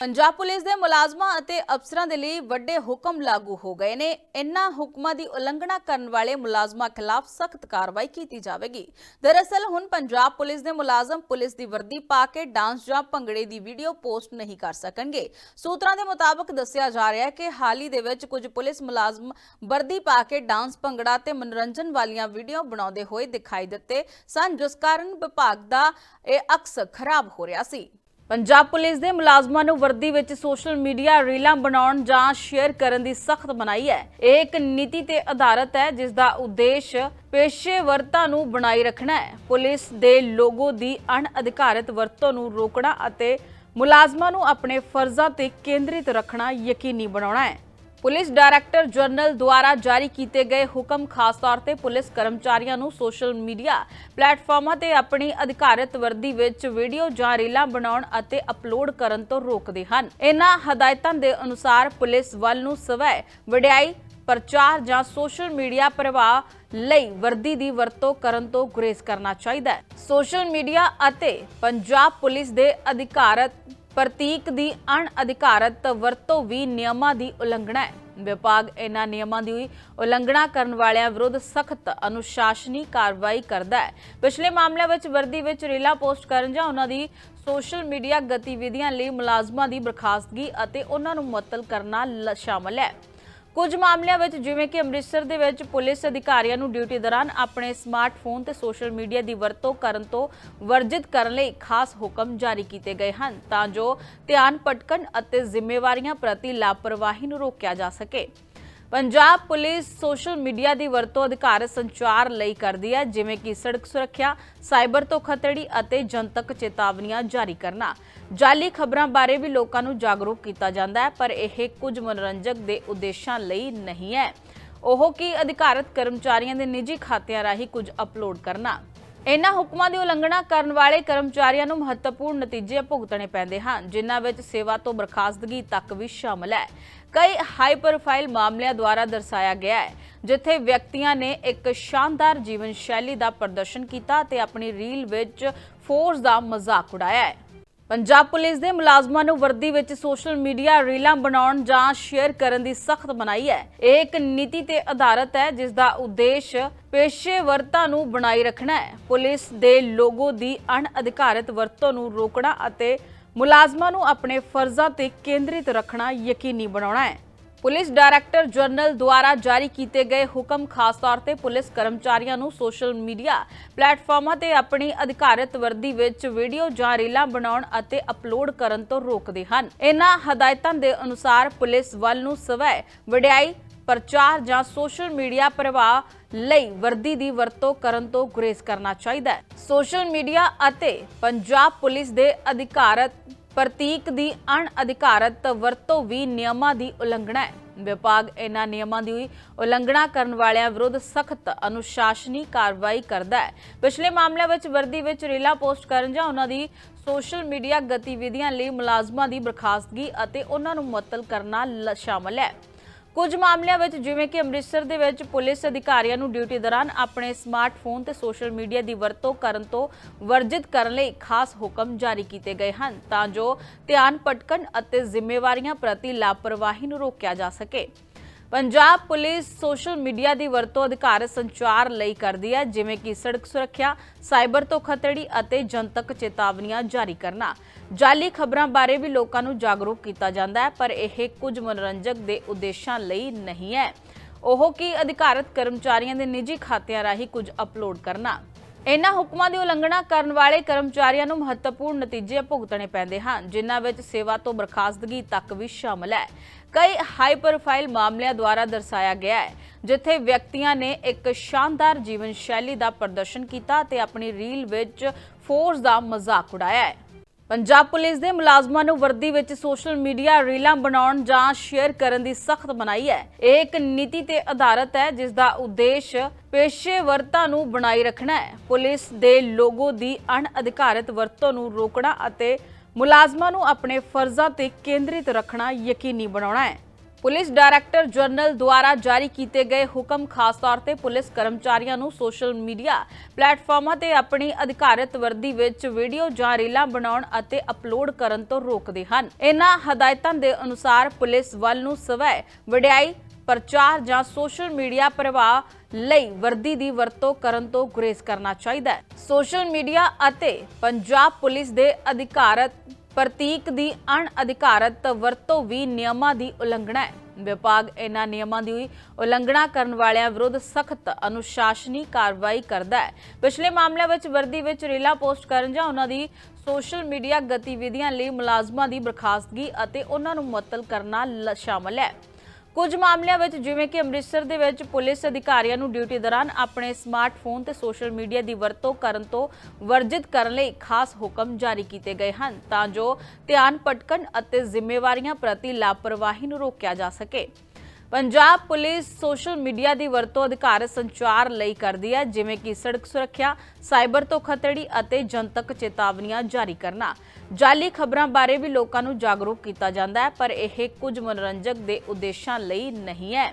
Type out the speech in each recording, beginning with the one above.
Punjab police ਦੇ ਮੁਲਾਜ਼ਮਾਂ ਅਤੇ ਅਫਸਰਾਂ ਦੇ ਲਈ ਵੱਡੇ ਹੁਕਮ ਲਾਗੂ ਹੋ ਗਏ ਨੇ। ਇਨ੍ਹਾਂ ਹੁਕਮਾਂ ਦੀ ਉਲੰਘਣਾ ਕਰਨ ਵਾਲੇ ਮੁਲਾਜ਼ਮਾਂ ਖਿਲਾਫ ਸਖਤ ਕਾਰਵਾਈ ਕੀਤੀ ਜਾਵੇਗੀ। ਦਰਅਸਲ ਹੁਣ ਪੰਜਾਬ ਪੁਲਿਸ ਦੇ ਮੁਲਾਜ਼ਮ ਪੁਲਿਸ ਦੀ ਵਰਦੀ ਪਾ ਕੇ ਡਾਂਸ ਜਾਂ ਭੰਗੜੇ ਦੀ ਵੀਡੀਓ ਪੋਸਟ ਨਹੀਂ ਕਰ ਸਕਣਗੇ। ਸੂਤਰਾਂ ਦੇ ਮੁਤਾਬਕ ਦੱਸਿਆ ਜਾ ਰਿਹਾ ਹੈ ਕਿ ਹਾਲ ਹੀ ਦੇ ਵਿੱਚ ਕੁਝ ਪੁਲਿਸ ਮੁਲਾਜ਼ਮ ਵਰਦੀ ਪਾ ਕੇ ਡਾਂਸ, ਭੰਗੜਾ ਤੇ ਮਨੋਰੰਜਨ ਵਾਲੀਆਂ ਵੀਡੀਓ ਬਣਾਉਂਦੇ ਹੋਏ ਦਿਖਾਈ ਦਿੱਤੇ ਸਨ, ਜਿਸ ਕਾਰਨ ਵਿਭਾਗ ਦਾ ਇਹ ਅਕਸ ਖਰਾਬ ਹੋ ਰਿਹਾ ਸੀ। ਪੰਜਾਬ ਪੁਲਿਸ ਦੇ ਮੁਲਾਜ਼ਮਾਂ ਨੂੰ ਵਰਦੀ ਵਿੱਚ ਸੋਸ਼ਲ ਮੀਡੀਆ ਰੀਲਾਂ ਬਣਾਉਣ ਜਾਂ ਸ਼ੇਅਰ ਕਰਨ ਦੀ ਸਖਤ ਮਨਾਹੀ ਹੈ। ਇਹ ਇੱਕ ਨੀਤੀ ਤੇ ਆਧਾਰਿਤ ਹੈ, ਜਿਸ ਦਾ ਉਦੇਸ਼ ਪੇਸ਼ੇਵਰਤਾ ਨੂੰ ਬਣਾਈ ਰੱਖਣਾ ਹੈ। ਪੁਲਿਸ ਦੇ ਲੋਗੋ ਦੀ ਅਣਅਧਿਕਾਰਤ ਵਰਤੋਂ ਨੂੰ ਰੋਕਣਾ ਅਤੇ ਮੁਲਾਜ਼ਮਾਂ ਨੂੰ ਆਪਣੇ ਫਰਜ਼ਾਂ ਤੇ ਕੇਂਦਰਿਤ ਰੱਖਣਾ ਯਕੀਨੀ ਬਣਾਉਣਾ ਹੈ। ਪੁਲਿਸ ਡਾਇਰੈਕਟਰ ਜਨਰਲ ਦੁਆਰਾ ਜਾਰੀ ਕੀਤੇ ਗਏ ਹੁਕਮ ਖਾਸ ਤੌਰ ਤੇ ਪੁਲਿਸ ਕਰਮਚਾਰੀਆਂ ਨੂੰ ਸੋਸ਼ਲ ਮੀਡੀਆ ਪਲੇਟਫਾਰਮਾਂ ਤੇ ਆਪਣੀ ਅਧਿਕਾਰਤ ਵਰਦੀ ਵਿੱਚ ਵੀਡੀਓ ਜਾਂ ਰੀਲਾਂ ਬਣਾਉਣ ਅਤੇ ਅਪਲੋਡ ਕਰਨ ਤੋਂ ਰੋਕਦੇ ਹਨ। ਇਹਨਾਂ ਹਦਾਇਤਾਂ ਦੇ ਅਨੁਸਾਰ ਪੁਲਿਸ ਵੱਲ ਨੂੰ ਸਵੈ ਵਡਿਆਈ, ਪ੍ਰਚਾਰ ਜਾਂ ਸੋਸ਼ਲ ਮੀਡੀਆ ਪ੍ਰਭਾਵ ਲਈ ਵਰਦੀ ਦੀ ਵਰਤੋਂ ਕਰਨ ਤੋਂ ਗੁਰੇਜ਼ ਕਰਨਾ ਚਾਹੀਦਾ ਹੈ। ਸੋਸ਼ਲ ਮੀਡੀਆ ਅਤੇ ਪੰਜਾਬ ਪੁਲਿਸ ਦੇ ਅਧਿਕਾਰਤ ਪ੍ਰਤੀਕ ਦੀ ਅਣਅਧਿਕਾਰਤ ਵਰਤੋਂ ਵੀ ਨਿਯਮਾਂ ਦੀ ਉਲੰਘਣਾ ਹੈ। ਵਿਭਾਗ ਇਹਨਾਂ ਨਿਯਮਾਂ ਦੀ ਉਲੰਘਣਾ ਕਰਨ ਵਾਲਿਆਂ ਵਿਰੁੱਧ ਸਖਤ ਅਨੁਸ਼ਾਸਨੀ ਕਾਰਵਾਈ ਕਰਦਾ ਹੈ। ਪਿਛਲੇ ਮਾਮਲਿਆਂ ਵਿੱਚ ਵਰਦੀ ਵਿੱਚ ਰੀਲਾ ਪੋਸਟ ਕਰਨ ਜਾਂ ਉਹਨਾਂ ਦੀ ਸੋਸ਼ਲ ਮੀਡੀਆ ਗਤੀਵਿਧੀਆਂ ਲਈ ਮੁਲਾਜ਼ਮਾਂ ਦੀ ਬਰਖਾਸਤਗੀ ਅਤੇ ਉਹਨਾਂ ਨੂੰ ਮੁਅੱਤਲ ਕਰਨਾ ਲ- ਸ਼ਾਮਲ ਹੈ। ਕੁਝ ਮਾਮਲਿਆਂ ਵਿੱਚ ਜਿਵੇਂ ਕਿ ਅੰਮ੍ਰਿਤਸਰ ਦੇ ਵਿੱਚ ਪੁਲਿਸ ਅਧਿਕਾਰੀਆਂ ਨੂੰ ਡਿਊਟੀ ਦੌਰਾਨ ਆਪਣੇ ਸਮਾਰਟਫੋਨ ਤੇ ਸੋਸ਼ਲ ਮੀਡੀਆ ਦੀ ਵਰਤੋਂ ਕਰਨ ਤੋਂ ਵਰਜਿਤ ਕਰਨ ਲਈ ਖਾਸ ਹੁਕਮ ਜਾਰੀ ਕੀਤੇ ਗਏ ਹਨ ਤਾਂ ਜੋ ਧਿਆਨ ਭਟਕਣ ਅਤੇ ਜ਼ਿੰਮੇਵਾਰੀਆਂ ਪ੍ਰਤੀ ਲਾਪਰਵਾਹੀ ਨੂੰ ਰੋਕਿਆ ਜਾ ਸਕੇ। ਪੰਜਾਬ ਪੁਲਿਸ ਸੋਸ਼ਲ ਮੀਡੀਆ ਦੀ ਵਰਤੋਂ ਅਧਿਕਾਰ ਸੰਚਾਰ ਲਈ ਕਰਦੀ ਹੈ, ਜਿਵੇਂ ਕਿ ਸੜਕ ਸੁਰੱਖਿਆ, ਸਾਈਬਰ ਧੋਖਾਧੜੀ ਅਤੇ ਜਨਤਕ ਚੇਤਾਵਨੀਆਂ ਜਾਰੀ ਕਰਨਾ। ਜਾਲੀ ਖਬਰਾਂ ਬਾਰੇ ਵੀ ਲੋਕਾਂ ਨੂੰ ਜਾਗਰੂਕ ਕੀਤਾ ਜਾਂਦਾ ਹੈ, ਪਰ ਇਹ ਕੁਝ ਮਨੋਰੰਜਕ ਦੇ ਉਦੇਸ਼ਾਂ ਲਈ ਨਹੀਂ ਹੈ। ਉਹ ਕਿ ਅਧਿਕਾਰਤ ਕਰਮਚਾਰੀਆਂ ਦੇ ਨਿੱਜੀ ਖਾਤਿਆਂ ਰਾਹੀਂ ਕੁਝ ਅਪਲੋਡ ਕਰਨਾ। ਇਹਨਾਂ ਹੁਕਮਾਂ ਦੀ ਉਲੰਘਣਾ ਕਰਨ ਵਾਲੇ ਕਰਮਚਾਰੀਆਂ ਨੂੰ ਮਹੱਤਵਪੂਰਨ ਨਤੀਜੇ ਭੁਗਤਣੇ ਪੈਂਦੇ ਹਨ, ਜਿਨ੍ਹਾਂ ਵਿੱਚ ਸੇਵਾ ਤੋਂ ਬਰਖਾਸਤਗੀ ਤੱਕ ਵੀ ਸ਼ਾਮਲ ਹੈ। ਕਈ ਹਾਈ ਪ੍ਰੋਫਾਈਲ ਮਾਮਲਿਆਂ ਦੁਆਰਾ ਦਰਸਾਇਆ ਗਿਆ ਹੈ, ਜਿੱਥੇ ਵਿਅਕਤੀਆਂ ਨੇ ਇੱਕ ਸ਼ਾਨਦਾਰ ਜੀਵਨ ਸ਼ੈਲੀ ਦਾ ਪ੍ਰਦਰਸ਼ਨ ਕੀਤਾ ਤੇ ਆਪਣੀ ਰੀਲ ਵਿੱਚ ਫੋਰਸ ਦਾ ਮਜ਼ਾਕ ਉਡਾਇਆ ਹੈ। ਪੰਜਾਬ ਪੁਲਿਸ ਦੇ ਮੁਲਾਜ਼ਮਾਂ ਨੂੰ ਵਰਦੀ ਵਿੱਚ ਸੋਸ਼ਲ ਮੀਡੀਆ ਰੀਲਾਂ ਬਣਾਉਣ ਜਾਂ ਸ਼ੇਅਰ ਕਰਨ ਦੀ ਸਖਤ ਮਨਾਹੀ ਹੈ। ਇਹ ਇੱਕ ਨੀਤੀ ਤੇ ਆਧਾਰਿਤ ਹੈ, ਜਿਸ ਦਾ ਉਦੇਸ਼ ਪੇਸ਼ੇਵਰਤਾ ਨੂੰ ਬਣਾਈ ਰੱਖਣਾ ਹੈ। ਪੁਲਿਸ ਦੇ ਲੋਗੋ ਦੀ ਅਣਅਧਿਕਾਰਤ ਵਰਤੋਂ ਨੂੰ ਰੋਕਣਾ ਅਤੇ ਮੁਲਾਜ਼ਮਾਂ ਨੂੰ ਆਪਣੇ ਫਰਜ਼ਾਂ ਤੇ ਕੇਂਦਰਿਤ ਰੱਖਣਾ ਯਕੀਨੀ ਬਣਾਉਣਾ ਹੈ। ਪੁਲਿਸ ਡਾਇਰੈਕਟਰ ਜਨਰਲ ਦੁਆਰਾ ਜਾਰੀ ਕੀਤੇ ਗਏ ਹੁਕਮ ਖਾਸ ਤੌਰ ਤੇ ਪੁਲਿਸ ਕਰਮਚਾਰੀਆਂ ਨੂੰ ਸੋਸ਼ਲ ਮੀਡੀਆ ਪਲੇਟਫਾਰਮਾਂ ਤੇ ਆਪਣੀ ਅਧਿਕਾਰਤ ਵਰਦੀ ਵਿੱਚ ਵੀਡੀਓ ਜਾਂ ਰੀਲਾਂ ਬਣਾਉਣ ਅਤੇ ਅਪਲੋਡ ਕਰਨ ਤੋਂ ਰੋਕਦੇ ਹਨ। ਇਹਨਾਂ ਹਦਾਇਤਾਂ ਦੇ ਅਨੁਸਾਰ ਪੁਲਿਸ ਵੱਲ ਨੂੰ ਸਵੈ ਵਡਿਆਈ, ਪ੍ਰਚਾਰ ਜਾਂ ਸੋਸ਼ਲ ਮੀਡੀਆ ਪ੍ਰਭਾਵ ਲਈ ਵਰਦੀ ਦੀ ਵਰਤੋਂ ਕਰਨ ਤੋਂ ਗੁਰੇਜ਼ ਕਰਨਾ ਚਾਹੀਦਾ ਹੈ। ਸੋਸ਼ਲ ਮੀਡੀਆ ਅਤੇ ਪੰਜਾਬ ਪੁਲਿਸ ਦੇ ਅਧਿਕਾਰਤ ਪ੍ਰਤੀਕ ਦੀ ਅਣਅਧਿਕਾਰਤ ਵਰਤੋਂ ਵੀ ਨਿਯਮਾਂ ਦੀ ਉਲੰਘਣਾ ਹੈ। ਵਿਭਾਗ ਇਹਨਾਂ ਨਿਯਮਾਂ ਦੀ ਉਲੰਘਣਾ ਕਰਨ ਵਾਲਿਆਂ ਵਿਰੁੱਧ ਸਖਤ ਅਨੁਸ਼ਾਸਨੀ ਕਾਰਵਾਈ ਕਰਦਾ ਹੈ। ਪਿਛਲੇ ਮਾਮਲਿਆਂ ਵਿੱਚ ਵਰਦੀ ਵਿੱਚ ਰੀਲਾ ਪੋਸਟ ਕਰਨ ਜਾਂ ਉਹਨਾਂ ਦੀ ਸੋਸ਼ਲ ਮੀਡੀਆ ਗਤੀਵਿਧੀਆਂ ਲਈ ਮੁਲਾਜ਼ਮਾਂ ਦੀ ਬਰਖਾਸਤਗੀ ਅਤੇ ਉਹਨਾਂ ਨੂੰ ਮੁਅੱਤਲ ਕਰਨਾ ਲ- ਸ਼ਾਮਲ ਹੈ। ਕੁਝ ਮਾਮਲਿਆਂ ਵਿੱਚ ਜਿਵੇਂ ਕਿ ਅੰਮ੍ਰਿਤਸਰ ਦੇ ਵਿੱਚ ਪੁਲਿਸ ਅਧਿਕਾਰੀਆਂ ਨੂੰ ਡਿਊਟੀ ਦੌਰਾਨ ਆਪਣੇ ਸਮਾਰਟਫੋਨ ਤੇ ਸੋਸ਼ਲ ਮੀਡੀਆ ਦੀ ਵਰਤੋਂ ਕਰਨ ਤੋਂ ਵਰਜਿਤ ਕਰਨ ਲਈ ਖਾਸ ਹੁਕਮ ਜਾਰੀ ਕੀਤੇ ਗਏ ਹਨ ਤਾਂ ਜੋ ਧਿਆਨ ਭਟਕਣ ਅਤੇ ਜ਼ਿੰਮੇਵਾਰੀਆਂ ਪ੍ਰਤੀ ਲਾਪਰਵਾਹੀ ਨੂੰ ਰੋਕਿਆ ਜਾ ਸਕੇ। ਪੰਜਾਬ ਪੁਲਿਸ ਸੋਸ਼ਲ ਮੀਡੀਆ ਦੀ ਵਰਤੋਂ ਅਧਿਕਾਰ ਸੰਚਾਰ ਲਈ ਕਰਦੀ ਹੈ, ਜਿਵੇਂ ਕਿ ਸੜਕ ਸੁਰੱਖਿਆ, ਸਾਈਬਰ ਧੋਖਾਧੜੀ ਅਤੇ ਜਨਤਕ ਚੇਤਾਵਨੀਆਂ ਜਾਰੀ ਕਰਨਾ। ਜਾਲੀ ਖਬਰਾਂ ਬਾਰੇ ਵੀ ਲੋਕਾਂ ਨੂੰ ਜਾਗਰੂਕ ਕੀਤਾ ਜਾਂਦਾ ਹੈ, ਪਰ ਇਹ ਕੁਝ ਮਨੋਰੰਜਕ ਦੇ ਉਦੇਸ਼ਾਂ ਲਈ ਨਹੀਂ ਹੈ। ਉਹ ਕਿ ਅਧਿਕਾਰਤ ਕਰਮਚਾਰੀਆਂ ਦੇ ਨਿੱਜੀ ਖਾਤਿਆਂ ਰਾਹੀਂ ਕੁਝ ਅਪਲੋਡ ਕਰਨਾ। ਇਹਨਾਂ ਹੁਕਮਾਂ ਦੀ ਉਲੰਘਣਾ ਕਰਨ ਵਾਲੇ ਕਰਮਚਾਰੀਆਂ ਨੂੰ ਮਹੱਤਵਪੂਰਨ ਨਤੀਜੇ ਭੁਗਤਣੇ ਪੈਂਦੇ ਹਨ, ਜਿਨ੍ਹਾਂ ਵਿੱਚ ਸੇਵਾ ਤੋਂ ਬਰਖਾਸਤਗੀ ਤੱਕ ਵੀ ਸ਼ਾਮਲ ਹੈ। ਕਈ ਹਾਈ ਪ੍ਰੋਫਾਈਲ ਮਾਮਲਿਆਂ ਦੁਆਰਾ ਦਰਸਾਇਆ ਗਿਆ ਹੈ, ਜਿੱਥੇ ਵਿਅਕਤੀਆਂ ਨੇ ਇੱਕ ਸ਼ਾਨਦਾਰ ਜੀਵਨ ਸ਼ੈਲੀ ਦਾ ਪ੍ਰਦਰਸ਼ਨ ਕੀਤਾ ਤੇ ਆਪਣੀ ਰੀਲ ਵਿੱਚ ਫੋਰਸ ਦਾ ਮਜ਼ਾਕ ਉਡਾਇਆ ਹੈ। ਪੰਜਾਬ ਪੁਲਿਸ ਦੇ ਮੁਲਾਜ਼ਮਾਂ ਨੂੰ ਵਰਦੀ ਵਿੱਚ ਸੋਸ਼ਲ ਮੀਡੀਆ ਰੀਲਾਂ ਬਣਾਉਣ ਜਾਂ ਸ਼ੇਅਰ ਕਰਨ ਦੀ ਸਖਤ ਮਨਾਹੀ ਹੈ। ਇਹ ਇੱਕ ਨੀਤੀ ਤੇ ਆਧਾਰਿਤ ਹੈ, ਜਿਸ ਦਾ ਉਦੇਸ਼ ਪੇਸ਼ੇਵਰਤਾ ਨੂੰ ਬਣਾਈ ਰੱਖਣਾ ਹੈ। ਪੁਲਿਸ ਦੇ ਲੋਗੋ ਦੀ ਅਣਅਧਿਕਾਰਤ ਵਰਤੋਂ ਨੂੰ ਰੋਕਣਾ ਅਤੇ ਮੁਲਾਜ਼ਮਾਂ ਨੂੰ ਆਪਣੇ ਫਰਜ਼ਾਂ ਤੇ ਕੇਂਦਰਿਤ ਰੱਖਣਾ ਯਕੀਨੀ ਬਣਾਉਣਾ ਹੈ। ਪੁਲਿਸ ਡਾਇਰੈਕਟਰ ਜਨਰਲ ਦੁਆਰਾ ਜਾਰੀ ਕੀਤੇ ਗਏ ਹੁਕਮ ਖਾਸ ਤੌਰ ਤੇ ਪੁਲਿਸ ਕਰਮਚਾਰੀਆਂ ਨੂੰ ਸੋਸ਼ਲ ਮੀਡੀਆ ਪਲੇਟਫਾਰਮਾਂ ਤੇ ਆਪਣੀ ਅਧਿਕਾਰਤ ਵਰਦੀ ਵਿੱਚ ਵੀਡੀਓ ਜਾਂ ਰੀਲਾਂ ਬਣਾਉਣ ਅਤੇ ਅਪਲੋਡ ਕਰਨ ਤੋਂ ਰੋਕਦੇ ਹਨ। ਇਹਨਾਂ ਹਦਾਇਤਾਂ ਦੇ ਅਨੁਸਾਰ ਪੁਲਿਸ ਵੱਲ ਨੂੰ ਸਵੈ ਵਡਿਆਈ, ਪ੍ਰਚਾਰ ਜਾਂ ਸੋਸ਼ਲ ਮੀਡੀਆ ਪ੍ਰਭਾਵ ਲਈ ਵਰਦੀ ਦੀ ਵਰਤੋਂ ਕਰਨ ਤੋਂ ਗੁਰੇਜ਼ ਕਰਨਾ ਚਾਹੀਦਾ ਹੈ। ਸੋਸ਼ਲ ਮੀਡੀਆ ਅਤੇ ਪੰਜਾਬ ਪੁਲਿਸ ਦੇ ਅਧਿਕਾਰਤ ਪ੍ਰਤੀਕ ਦੀ ਅਣਅਧਿਕਾਰਤ ਵਰਤੋਂ ਵੀ ਨਿਯਮਾਂ ਦੀ ਉਲੰਘਣਾ ਹੈ। ਵਿਭਾਗ ਇਹਨਾਂ ਨਿਯਮਾਂ ਦੀ ਉਲੰਘਣਾ ਕਰਨ ਵਾਲਿਆਂ ਵਿਰੁੱਧ ਸਖਤ ਅਨੁਸ਼ਾਸਨੀ ਕਾਰਵਾਈ ਕਰਦਾ ਹੈ। ਪਿਛਲੇ ਮਾਮਲਿਆਂ ਵਿੱਚ ਵਰਦੀ ਵਿੱਚ ਰੀਲਾਂ ਪੋਸਟ ਕਰਨ ਜਾਂ ਉਹਨਾਂ ਦੀ ਸੋਸ਼ਲ ਮੀਡੀਆ ਗਤੀਵਿਧੀਆਂ ਲਈ ਮੁਲਾਜ਼ਮਾਂ ਦੀ ਬਰਖਾਸਤਗੀ ਅਤੇ ਉਹਨਾਂ ਨੂੰ ਮੁਅੱਤਲ ਕਰਨਾ ਲ- ਸ਼ਾਮਲ ਹੈ। ਕੁਝ ਮਾਮਲਿਆਂ ਵਿੱਚ ਜਿਵੇਂ ਕਿ ਅੰਮ੍ਰਿਤਸਰ ਦੇ ਵਿੱਚ ਪੁਲਿਸ ਅਧਿਕਾਰੀਆਂ ਨੂੰ ਡਿਊਟੀ ਦੌਰਾਨ ਆਪਣੇ ਸਮਾਰਟਫੋਨ ਤੇ ਸੋਸ਼ਲ ਮੀਡੀਆ ਦੀ ਵਰਤੋਂ ਕਰਨ ਤੋਂ ਵਰਜਿਤ ਕਰਨ ਲਈ ਖਾਸ ਹੁਕਮ ਜਾਰੀ ਕੀਤੇ ਗਏ ਹਨ ਤਾਂ ਜੋ ਧਿਆਨ ਭਟਕਣ ਅਤੇ ਜ਼ਿੰਮੇਵਾਰੀਆਂ ਪ੍ਰਤੀ ਲਾਪਰਵਾਹੀ ਨੂੰ ਰੋਕਿਆ ਜਾ ਸਕੇ। ਪੰਜਾਬ ਪੁਲਿਸ ਸੋਸ਼ਲ ਮੀਡੀਆ ਦੀ ਵਰਤੋਂ ਅਧਿਕਾਰ ਸੰਚਾਰ ਲਈ ਕਰਦੀ ਹੈ, ਜਿਵੇਂ ਕਿ ਸੜਕ ਸੁਰੱਖਿਆ, ਸਾਈਬਰ ਧੋਖਾਧੜੀ ਅਤੇ ਜਨਤਕ ਚੇਤਾਵਨੀਆਂ ਜਾਰੀ ਕਰਨਾ। ਜਾਲੀ ਖਬਰਾਂ ਬਾਰੇ ਵੀ ਲੋਕਾਂ ਨੂੰ ਜਾਗਰੂਕ ਕੀਤਾ ਜਾਂਦਾ ਹੈ, ਪਰ ਇਹ ਕੁਝ ਮਨੋਰੰਜਕ ਦੇ ਉਦੇਸ਼ਾਂ ਲਈ ਨਹੀਂ ਹੈ।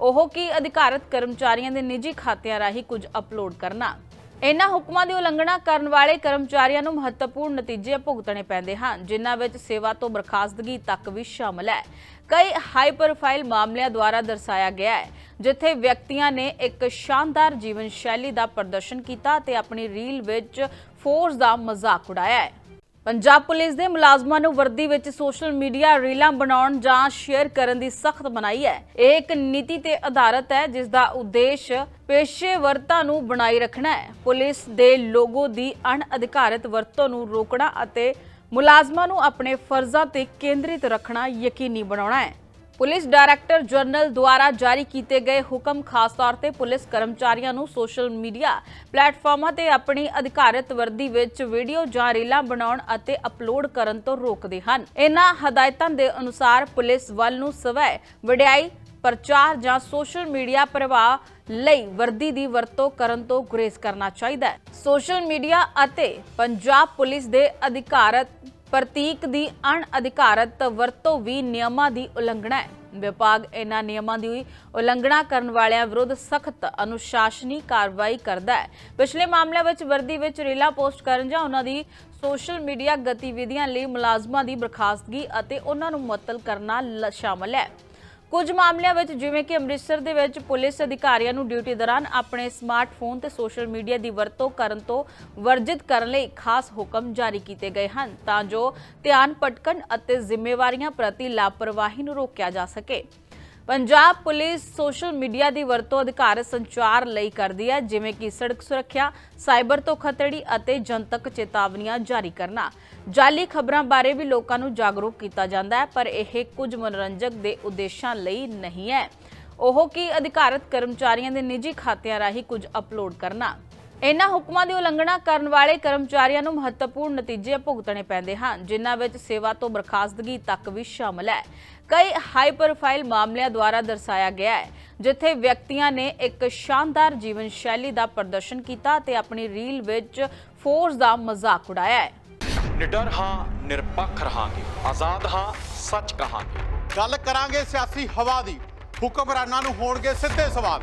ਉਹ ਕਿ ਅਧਿਕਾਰਤ ਕਰਮਚਾਰੀਆਂ ਦੇ ਨਿੱਜੀ ਖਾਤਿਆਂ ਰਾਹੀਂ ਕੁਝ ਅਪਲੋਡ ਕਰਨਾ। ਇਹਨਾਂ ਹੁਕਮਾਂ ਦੀ ਉਲੰਘਣਾ ਕਰਨ ਵਾਲੇ ਕਰਮਚਾਰੀਆਂ ਨੂੰ ਮਹੱਤਵਪੂਰਨ ਨਤੀਜੇ ਭੁਗਤਣੇ ਪੈਂਦੇ ਹਨ, ਜਿਨ੍ਹਾਂ ਵਿੱਚ ਸੇਵਾ ਤੋਂ ਬਰਖਾਸਤਗੀ ਤੱਕ ਵੀ ਸ਼ਾਮਲ ਹੈ। ਕਈ ਹਾਈ ਪ੍ਰੋਫਾਈਲ ਮਾਮਲਿਆਂ ਦੁਆਰਾ ਦਰਸਾਇਆ ਗਿਆ ਹੈ, ਜਿੱਥੇ ਵਿਅਕਤੀਆਂ ਨੇ ਇੱਕ ਸ਼ਾਨਦਾਰ ਜੀਵਨ ਸ਼ੈਲੀ ਦਾ ਪ੍ਰਦਰਸ਼ਨ ਕੀਤਾ ਤੇ ਆਪਣੀ ਰੀਲ ਵਿੱਚ ਫੋਰਸ ਦਾ ਮਜ਼ਾਕ ਉਡਾਇਆ ਹੈ। ਪੰਜਾਬ ਪੁਲਿਸ ਦੇ ਮੁਲਾਜ਼ਮਾਂ ਨੂੰ ਵਰਦੀ ਵਿੱਚ ਸੋਸ਼ਲ ਮੀਡੀਆ ਰੀਲਾਂ ਬਣਾਉਣ ਜਾਂ ਸ਼ੇਅਰ ਕਰਨ ਦੀ ਸਖਤ ਮਨਾਹੀ ਹੈ। ਇਹ ਇੱਕ ਨੀਤੀ ਤੇ ਆਧਾਰਿਤ ਹੈ, ਜਿਸ ਦਾ ਉਦੇਸ਼ ਪੇਸ਼ੇਵਰਤਾ ਨੂੰ ਬਣਾਈ ਰੱਖਣਾ ਹੈ। ਪੁਲਿਸ ਦੇ ਲੋਗੋ ਦੀ ਅਣਅਧਿਕਾਰਤ ਵਰਤੋਂ ਨੂੰ ਰੋਕਣਾ ਅਤੇ ਮੁਲਾਜ਼ਮਾਂ ਨੂੰ ਆਪਣੇ ਫਰਜ਼ਾਂ ਤੇ ਕੇਂਦਰਿਤ ਰੱਖਣਾ ਯਕੀਨੀ ਬਣਾਉਣਾ ਹੈ। ਪੁਲਿਸ ਡਾਇਰੈਕਟਰ ਜਨਰਲ ਦੁਆਰਾ ਜਾਰੀ ਕੀਤੇ ਗਏ ਹੁਕਮ ਖਾਸ ਤੌਰ ਤੇ ਪੁਲਿਸ ਕਰਮਚਾਰੀਆਂ ਨੂੰ ਸੋਸ਼ਲ ਮੀਡੀਆ ਪਲੇਟਫਾਰਮਾਂ ਤੇ ਆਪਣੀ ਅਧਿਕਾਰਤ ਵਰਦੀ ਵਿੱਚ ਵੀਡੀਓ ਜਾਂ ਰੀਲਾਂ ਬਣਾਉਣ ਅਤੇ ਅਪਲੋਡ ਕਰਨ ਤੋਂ ਰੋਕਦੇ ਹਨ। ਇਹਨਾਂ ਹਦਾਇਤਾਂ ਦੇ ਅਨੁਸਾਰ ਪੁਲਿਸ ਵੱਲ ਨੂੰ ਸਵੈ ਵਡਿਆਈ, ਪ੍ਰਚਾਰ ਜਾਂ ਸੋਸ਼ਲ ਮੀਡੀਆ ਪ੍ਰਭਾਵ ਲਈ ਵਰਦੀ ਦੀ ਵਰਤੋਂ ਕਰਨ ਤੋਂ ਗੁਰੇਜ਼ ਕਰਨਾ ਚਾਹੀਦਾ ਹੈ। ਸੋਸ਼ਲ ਮੀਡੀਆ ਅਤੇ ਪੰਜਾਬ ਪੁਲਿਸ ਦੇ ਅਧਿਕਾਰਤ ਪ੍ਰਤੀਕ ਦੀ ਅਣਅਧਿਕਾਰਤ ਵਰਤੋਂ ਵੀ ਨਿਯਮਾਂ ਦੀ ਉਲੰਘਣਾ ਹੈ। ਵਿਭਾਗ ਇਹਨਾਂ ਨਿਯਮਾਂ ਦੀ ਉਲੰਘਣਾ ਕਰਨ ਵਾਲਿਆਂ ਵਿਰੁੱਧ ਸਖਤ ਅਨੁਸ਼ਾਸਨੀ ਕਾਰਵਾਈ ਕਰਦਾ ਹੈ। ਪਿਛਲੇ ਮਾਮਲਿਆਂ ਵਿੱਚ ਵਰਦੀ ਵਿੱਚ ਰੀਲਾਂ ਪੋਸਟ ਕਰਨ ਜਾਂ ਉਹਨਾਂ ਦੀ ਸੋਸ਼ਲ ਮੀਡੀਆ ਗਤੀਵਿਧੀਆਂ ਲਈ ਮੁਲਾਜ਼ਮਾਂ ਦੀ ਬਰਖਾਸਤਗੀ ਅਤੇ ਉਹਨਾਂ ਨੂੰ ਮੁਅੱਤਲ ਕਰਨਾ ਲ- ਸ਼ਾਮਲ ਹੈ। ਕੁਝ ਮਾਮਲਿਆਂ ਵਿੱਚ ਜਿਵੇਂ ਕਿ ਅੰਮ੍ਰਿਤਸਰ ਦੇ ਵਿੱਚ ਪੁਲਿਸ ਅਧਿਕਾਰੀਆਂ ਨੂੰ ਡਿਊਟੀ ਦੌਰਾਨ ਆਪਣੇ ਸਮਾਰਟਫੋਨ ਤੇ ਸੋਸ਼ਲ ਮੀਡੀਆ ਦੀ ਵਰਤੋਂ ਕਰਨ ਤੋਂ ਵਰਜਿਤ ਕਰਨ ਲਈ ਖਾਸ ਹੁਕਮ ਜਾਰੀ ਕੀਤੇ ਗਏ ਹਨ ਤਾਂ ਜੋ ਧਿਆਨ ਭਟਕਣ ਅਤੇ ਜ਼ਿੰਮੇਵਾਰੀਆਂ ਪ੍ਰਤੀ ਲਾਪਰਵਾਹੀ ਨੂੰ ਰੋਕਿਆ ਜਾ ਸਕੇ। ਪੰਜਾਬ ਪੁਲਿਸ ਸੋਸ਼ਲ ਮੀਡੀਆ ਦੀ ਵਰਤੋਂ ਅਧਿਕਾਰ ਸੰਚਾਰ ਲਈ ਕਰਦੀ ਹੈ, ਜਿਵੇਂ ਕਿ ਸੜਕ ਸੁਰੱਖਿਆ, ਸਾਈਬਰ ਧੋਖਾਧੜੀ ਅਤੇ ਜਨਤਕ ਚੇਤਾਵਨੀਆਂ ਜਾਰੀ ਕਰਨਾ। ਜਾਲੀ ਖਬਰਾਂ ਬਾਰੇ ਵੀ ਲੋਕਾਂ ਨੂੰ ਜਾਗਰੂਕ ਕੀਤਾ ਜਾਂਦਾ ਹੈ, ਪਰ ਇਹ ਕੁਝ ਮਨੋਰੰਜਕ ਦੇ ਉਦੇਸ਼ਾਂ ਲਈ ਨਹੀਂ ਹੈ। ਉਹ ਕਿ ਅਧਿਕਾਰਤ ਕਰਮਚਾਰੀਆਂ ਦੇ ਨਿੱਜੀ ਖਾਤਿਆਂ ਰਾਹੀਂ ਕੁਝ ਅਪਲੋਡ ਕਰਨਾ। ਇਹਨਾਂ ਹੁਕਮਾਂ ਦੀ ਉਲੰਘਣਾ ਕਰਨ ਵਾਲੇ ਕਰਮਚਾਰੀਆਂ ਨੂੰ ਮਹੱਤਵਪੂਰਨ ਨਤੀਜੇ ਭੁਗਤਣੇ ਪੈਂਦੇ ਹਨ ਜਿਨ੍ਹਾਂ ਵਿੱਚ ਸੇਵਾ ਤੋਂ ਬਰਖਾਸਤਗੀ ਤੱਕ ਵੀ ਸ਼ਾਮਲ ਹੈ। ਕਈ ਹਾਈ ਪ੍ਰੋਫਾਈਲ ਮਾਮਲਿਆਂ ਦੁਆਰਾ ਦਰਸਾਇਆ ਗਿਆ ਹੈ ਜਿੱਥੇ ਵਿਅਕਤੀਆਂ ਨੇ ਇੱਕ ਸ਼ਾਨਦਾਰ ਜੀਵਨ ਸ਼ੈਲੀ ਦਾ ਪ੍ਰਦਰਸ਼ਨ ਕੀਤਾ ਤੇ ਆਪਣੀ ਰੀਲ ਵਿੱਚ ਫੋਰਸ ਦਾ ਮਜ਼ਾਕ ਉਡਾਇਆ ਹੈ। ਨਿਡਰ ਹਾਂ ਨਿਰਪੱਖ ਰਹਾਂਗੇ ਆਜ਼ਾਦ ਹਾਂ ਸੱਚ ਕਹਾਂਗੇ। ਗੱਲ ਕਰਾਂਗੇ ਸਿਆਸੀ ਹਵਾ ਦੀ ਹੁਕਮਰਾਨਾਂ ਨੂੰ ਹੋਣਗੇ ਸਿੱਧੇ ਸਵਾਲ।